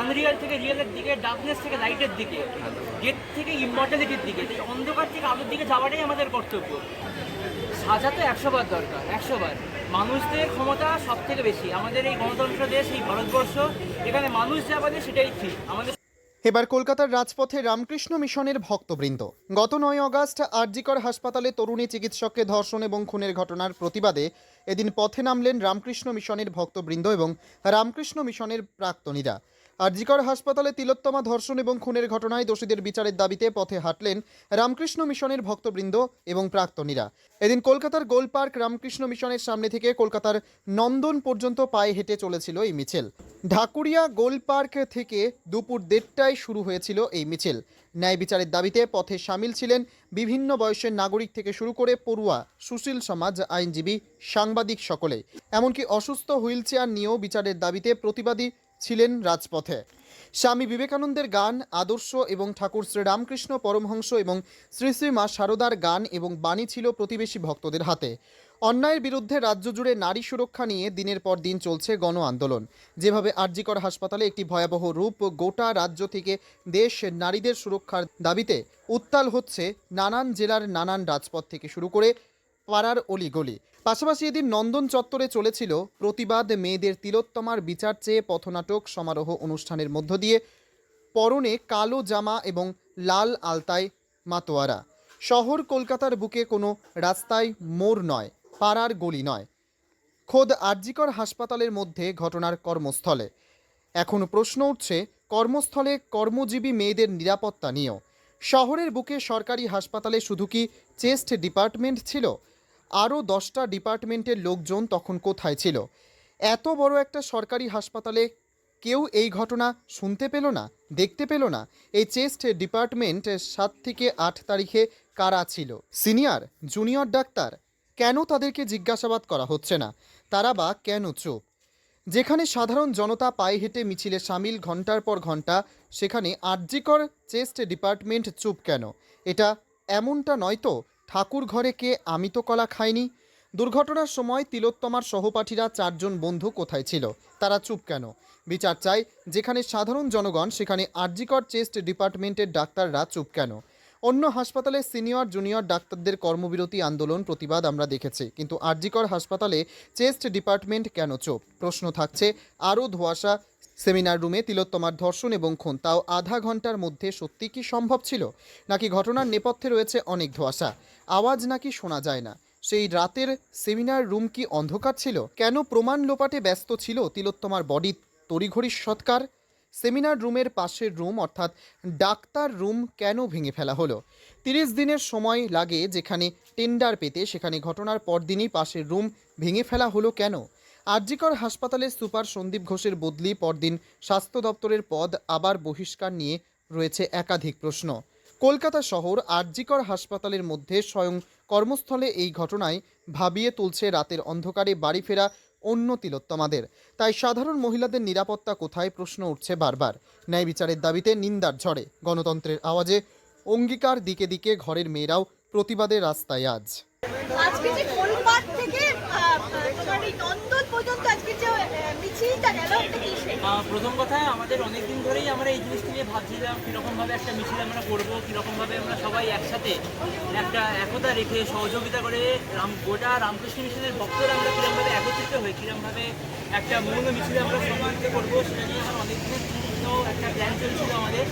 Unreal থেকে রিয়েলের দিকে darkness থেকে লাইটের দিকে গেট থেকে ইমর্টালিটির দিকে অন্ধকার থেকে আলোর দিকে যাওয়াটাই আমাদের কর্তব্য। সাজা তো একশো বার দরকার, একশো বার। মানুষদের ক্ষমতা সব থেকে বেশি। আমাদের এই গণতন্ত্র দেশ, এই ভারতবর্ষ, এখানে মানুষ যা বলে সেটাই ঠিক। আমাদের এবার কলকাতার রাজপথে রামকৃষ্ণ মিশনের ভক্তবৃন্দ। গত নয় অগাস্ট আরজিকর হাসপাতালে তরুণী চিকিৎসককে ধর্ষণ এবং খুনের ঘটনার প্রতিবাদে এদিন পথে নামলেন রামকৃষ্ণ মিশনের ভক্তবৃন্দ এবং রামকৃষ্ণ মিশনের প্রাক্তনীরা। আরজিকর হাসপাতালে তিলোত্তমা ধর্ষণ এবং খুনের ঘটনায় দোষীদের বিচারের দাবিতে পথে হাঁটলেন রামকৃষ্ণ মিশনের ভক্তবৃন্দ এবং প্রাক্তনীরা। এদিন কলকাতার গোল পার্ক রামকৃষ্ণ মিশনের সামনে থেকে কলকাতার নন্দন পর্যন্ত পায়ে হেঁটে চলেছিল এই মিছিল। ঢাকুরিয়া গোল পার্ক থেকে দুপুর দেড়টায় শুরু হয়েছিল এই মিছিল। ন্যায় বিচারের দাবিতে পথে সামিল ছিলেন বিভিন্ন বয়সের নাগরিক থেকে শুরু করে পড়ুয়া, সুশীল সমাজ আইনজীবী, সাংবাদিক সকলে। এমনকি অসুস্থ হুইল চেয়ার নিয়েও বিচারের দাবিতে প্রতিবাদী ছিলেন রাজপথে। স্বামী বিবেকানন্দের গান, আদর্শ এবং ঠাকুর শ্রীরামকৃষ্ণ পরমহংস এবং শ্রী শ্রী মা শারদার গান এবং বাণী ছিল প্রতিবেশী ভক্তদের হাতে। অন্যায়ের বিরুদ্ধে রাজ্য জুড়ে নারী সুরক্ষা নিয়ে দিনের পর দিন চলছে গণ আন্দোলন যেভাবে আরজিকর হাসপাতালে একটি ভয়াবহ রূপ গোটা রাজ্য থেকে দেশ নারীদের সুরক্ষার দাবিতে উত্তাল হচ্ছে নানান জেলার নানান রাজপথ থেকে শুরু করে পাড়ার অলিগলি। পাশাপাশি এদিন নন্দন চত্বরে চলেছিল প্রতিবাদ। মেয়েদের তিলোত্তমার বিচার চেয়ে পথনাটক সমারোহ অনুষ্ঠানের মধ্য দিয়ে পরনে কালো জামা এবং লাল আলতায় মাতোয়ারা। শহর কলকাতার বুকে কোনো রাস্তায় মোড় নয়, পাড়ার গলি নয়। খোদ আরজিকর হাসপাতালের মধ্যে ঘটনার কর্মস্থলে। এখন প্রশ্ন উঠছে, কর্মস্থলে কর্মজীবী মেয়েদের নিরাপত্তা নিয়েও। শহরের বুকে সরকারি হাসপাতালে শুধু কি চেস্ট ডিপার্টমেন্ট ছিল? আরও দশটা ডিপার্টমেন্টের লোকজন তখন কোথায় ছিল? এত বড় একটা সরকারি হাসপাতালে কেউ এই ঘটনা শুনতে পেল না, দেখতে পেল না। এই চেস্ট ডিপার্টমেন্ট সাত থেকে আট তারিখে কারা ছিল? সিনিয়র, জুনিয়র ডাক্তার, কেন তাদেরকে জিজ্ঞাসাবাদ করা হচ্ছে না? তারা বা কেন চুপ? যেখানে সাধারণ জনতা পায়ে হেঁটে মিছিলে সামিল ঘণ্টার পর ঘণ্টা সেখানে আর্যিকর চেস্ট ডিপার্টমেন্ট চুপ কেন? এটা এমনটা নয় তো? ঠাকুর ঘরে কে আমি তো কলা খাইনি দুর্ঘটনার সময় তিলোত্তমার সহপাঠীরা চারজন বন্ধু কোথায় ছিল? তারা চুপ কেন? বিচার চাই, যেখানে সাধারণ জনগণ, সেখানে আরজিকর চেস্ট ডিপার্টমেন্টের ডাক্তাররা চুপ কেন? অন্য হাসপাতালে সিনিয়র, জুনিয়র ডাক্তারদের কর্মবিরতি আন্দোলন প্রতিবাদ আমরা দেখেছি, কিন্তু আরজিকর হাসপাতালে চেস্ট ডিপার্টমেন্ট কেন চোপ? প্রশ্ন থাকছে, আরও ধোঁয়াশা সেমিনার রুমে তিলোত্তমার ধর্ষণ এবং খুন, তাও আধা ঘণ্টার মধ্যে সত্যি কি সম্ভব ছিল? নাকি ঘটনার নেপথ্যে রয়েছে অনেক ধোঁয়াশা? আওয়াজ নাকি শোনা যায় না। সেই রাতের সেমিনার রুম কি অন্ধকার ছিল? কেন প্রমাণ লোপাটে ব্যস্ত ছিল তিলোত্তমার বডি? তড়িঘড়ি সৎকার? সেমিনার রুমের পাশের রুম অর্থাৎ ডাক্তার রুম কেন ভেঙে ফেলা হলো? তিরিশ দিনের সময় লাগে যেখানে টেন্ডার পেতে, সেখানে ঘটনার পরদিনই পাশের রুম ভেঙে ফেলা হলো কেন? আরজিকর হাসপাতালের সুপার সন্দীপ ঘোষের বদলি পরদিন স্বাস্থ্য দপ্তরের পদ আবার বহিষ্কার নিয়ে রয়েছে একাধিক প্রশ্ন। কলকাতা শহর আরজিকর হাসপাতালের মধ্যে স্বয়ং কর্মস্থলে এই ঘটনায় ভাবিয়ে তুলছে রাতের অন্ধকারে বাড়ি ফেরা অন্য তিলোত্তমাদের। তাই সাধারণ মহিলাদের নিরাপত্তা কোথায় প্রশ্ন উঠছে বারবার। ন্যায় বিচারের দাবিতে নিন্দার ঝড়ে। গণতন্ত্রের আওয়াজে অঙ্গীকার দিকে দিকে ঘরের মেয়েরাও প্রতিবাদের রাস্তায় আজ। আজকে যে থেকে নন্দন পর্যন্ত আজকে যে প্রথম কথা, আমাদের অনেক দিন ধরেই আমরা এই জিনিসটি নিয়ে ভাবছিলাম কীরকমভাবে একটা মিছিল আমরা করব কীরকমভাবে আমরা সবাই একসাথে একটা একতা রেখে সহযোগিতা করে রাম, গোটা রামকৃষ্ণ মিশনের ভক্তরা আমরা কীরকমভাবে একত্রিত হই কীরকমভাবে একটা মূল মিছিলে আমরা সম্মানিত করব, সেটা নিয়ে আমার অনেক দিনের একটা প্ল্যান চলছিল আমাদের।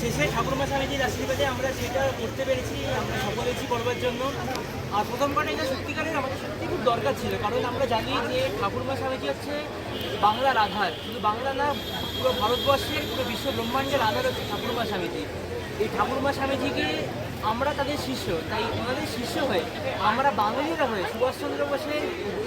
শেষে ঠাকুরমা স্বামীজির আশীর্বাদে আমরা সেটা করতে পেরেছি, আমরা সফল হয়েছি করবার জন্য। আর প্রথম কথা এটা সত্যিকারের আমাদের সত্যি খুব দরকার ছিল, কারণ আমরা জানি যে ঠাকুরমা স্বামীজি হচ্ছে বাংলার আধার। শুধু বাংলা না, পুরো ভারতবর্ষের পুরো বিশ্ব ব্রহ্মাণ্ডের আধার হচ্ছে ঠাকুরমা স্বামীজি। এই ঠাকুরমা স্বামীজিকে আমরা তাদের শিষ্য, তাই ওনাদের শিষ্য হয়ে আমরা বাঙালিরা হয়ে সুভাষচন্দ্র বোসের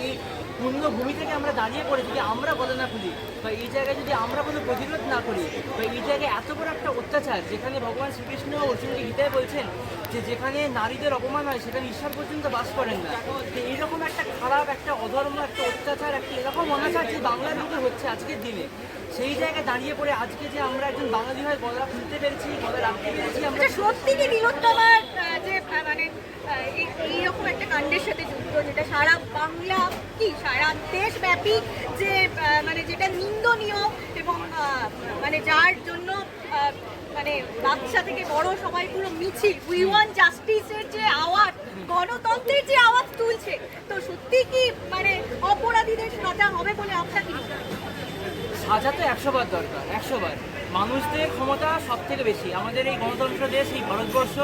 এই পূর্ণভূমি থেকে আমরা দাঁড়িয়ে পড়ে যদি আমরা বলে না খুলি বা এই জায়গায় যদি আমরা কোনো প্রতিরোধ না করি, বা এই জায়গায় এত বড় একটা অত্যাচার যেখানে ভগবান শ্রীকৃষ্ণ অর্জুনকে গীতায় বলছেন যে যেখানে নারীদের অপমান হয়, সেখানে ঈশ্বর পর্যন্ত বাস করেন না। তো এইরকম একটা খারাপ, একটা অধর্ম, একটা অত্যাচার, একটা এরকম অনাচার যে বাংলার মধ্যে হচ্ছে আজকের দিনে, সেই জায়গায় দাঁড়িয়ে পড়ে আজকে যে আমরা একজন বাঙালি হয়ে গলা খুলতে পেরেছি গলা রাখতে পেরেছি, আমরা আচ্ছা সত্যি কি তিলোত্তমার যে মানে এই- এইরকম একটা কাণ্ডের সাথে যুক্ত, যেটা সারা বাংলা কি সারা দেশব্যাপী যে মানে যেটা নিন্দনীয় এবং মানে যার জন্য মানে বাচ্চা থেকে বড় সবাই পুরো মিছিল উই ওয়ান জাস্টিসের যে আওয়াজ, গণতন্ত্রের যে আওয়াজ তুলছে, তো সত্যি কি মানে অপরাধীদের সাজা হবে বলে আপনার কি? সাজা তো একশো বার দরকার, একশো বার। মানুষদের ক্ষমতা সব থেকে বেশি। আমাদের এই গণতন্ত্র দেশ, এই ভারতবর্ষ,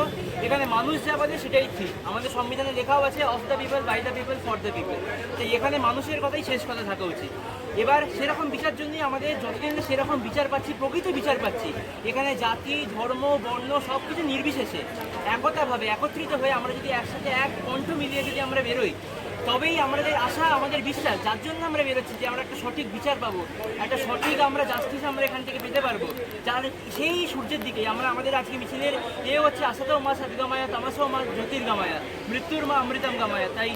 এখানে মানুষ যা বলে সেটাই ঠিক। আমাদের সংবিধানে লেখাও আছে of the people by the people for the people তো এখানে মানুষের কথাই শেষ কথা থাকা উচিত। এবার সেরকম বিচার জন্যই আমাদের যতদিন সেরকম বিচার পাচ্ছি, প্রকৃত বিচার পাচ্ছি, এখানে জাতি, ধর্ম, বর্ণ সব কিছু নির্বিশেষে, একতাভাবে একত্রিত হয়ে আমরা যদি একসাথে এক কণ্ঠ মিলিয়ে যদি আমরা বেরোই তবেই আমাদের আশা, আমাদের বিশ্বাস। যার জন্য আমরা বেরোচ্ছি যে আমরা একটা সঠিক বিচার পাবো, একটা সঠিক আমরা জাস্টিস আমরা এখান থেকে পেতে পারব। যার সেই সূর্যের দিকে আমরা, আমাদের আজকে মিছিলের এ হচ্ছে আশাতেও মা সাদগামায়া তামাসও মা জ্যোতির্গামায়া মৃত্যুর মা অমৃতম গামায়া তাই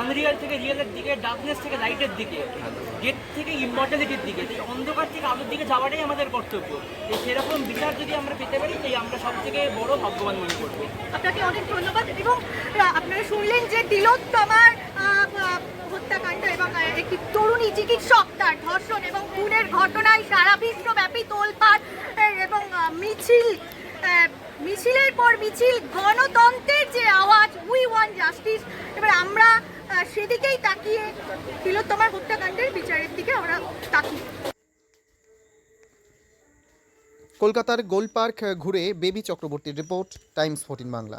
আনরিয়াল থেকে রিয়েলের দিকে ডার্কনেস থেকে লাইটের দিকে গেট থেকে ইমর্টালিটির দিকে অন্ধকার থেকে আলোর দিকে যাওয়াটাই আমাদের কর্তব্য। এই সেরকম বিচার যদি আমরা পেতে পারি, তাই আমরা সব থেকে বড় ভাগ্যবান মনে করব। আপনাকে অনেক ধন্যবাদ এবং আপনারা শুনলেন যে তিলোত্তমার হত্যাকাণ্ড এবং তরুণী চিকিৎসক তার ধর্ষণ এবং ঘটনায় সারা বিশ্বব্যাপী এবং মিছিল মিছিলের পর মিছিল, গণতন্ত্রের যে আওয়াজ উই ওয়ান জাস্টিস এবার আমরা সেদিকেই তাকিয়ে তিলোত্তমার হত্যাকাণ্ডের বিচারের দিকে, আমরা কলকাতার গোলপার্ক ঘুরে বেবি চক্রবর্তীর রিপোর্ট, টাইমস ফোর্টিন বাংলা।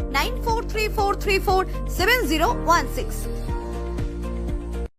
9434347016.